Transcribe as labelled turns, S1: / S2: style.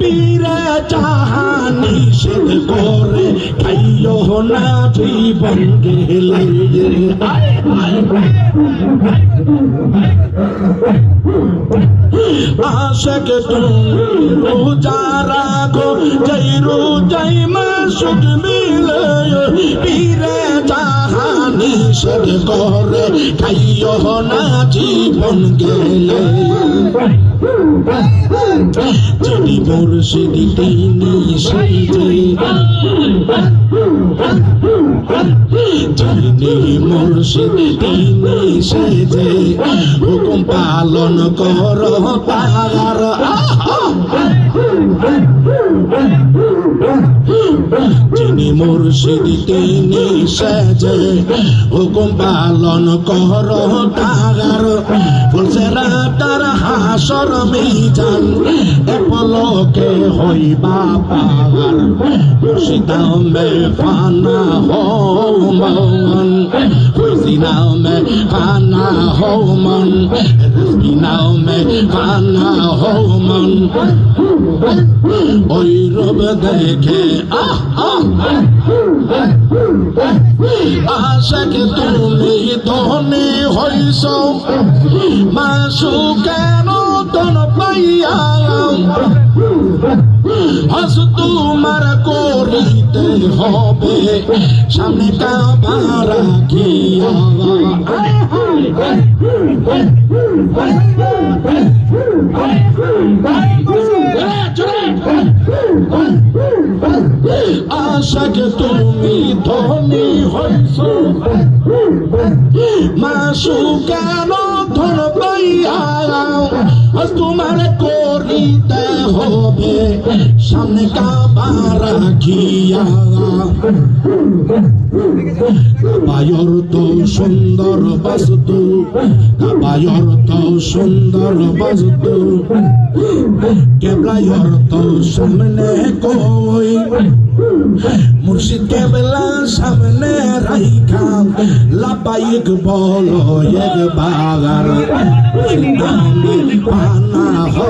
S1: পীরে চাহানি সেদ করে খাইও না জীবন গেলে আশক তুমি রোজা রাখো জೈ রোজাই মাসুক মিলে পীরে সেদ করে, খাইও না জীবন গেলে। যদি মুর্শিদি তিনি সেই যিনি মুর্শিদ তিনি সেজে হুকুম পালন কর তার যিনি মুর্শিদ, তিনি সেজে। হুকুম পালন কর তার ফুলসেরা তার হাসর মিজান। এপলকে হইবা পাওয়ার মুর্শিদাও মে ফানা হো মন। ফুসিনাও মে ফানা হো মন। রিজকিনাও মে ফানা হো মন। ওই রব দেখে আশাক তুমি ধনী হইছ মাসু কেন তন পাইয়া হস তোমার করিতে হবে সামনে কাবার রাখিয়া আশাক তুমি ধনী হইছ? মাসু কেন ধন পাইয়া? তোমার করিতে হবে সামনে কাবার রাখিয়া কাবায়র তো সুন্দর বস্তু কাবায়র তো সুন্দর বস্তু কেবলায়র তো সামনে কই মুর্শিদ কেবলা সামনে রাইখা লাপাইক বলো এক বাগার নামে পানা হো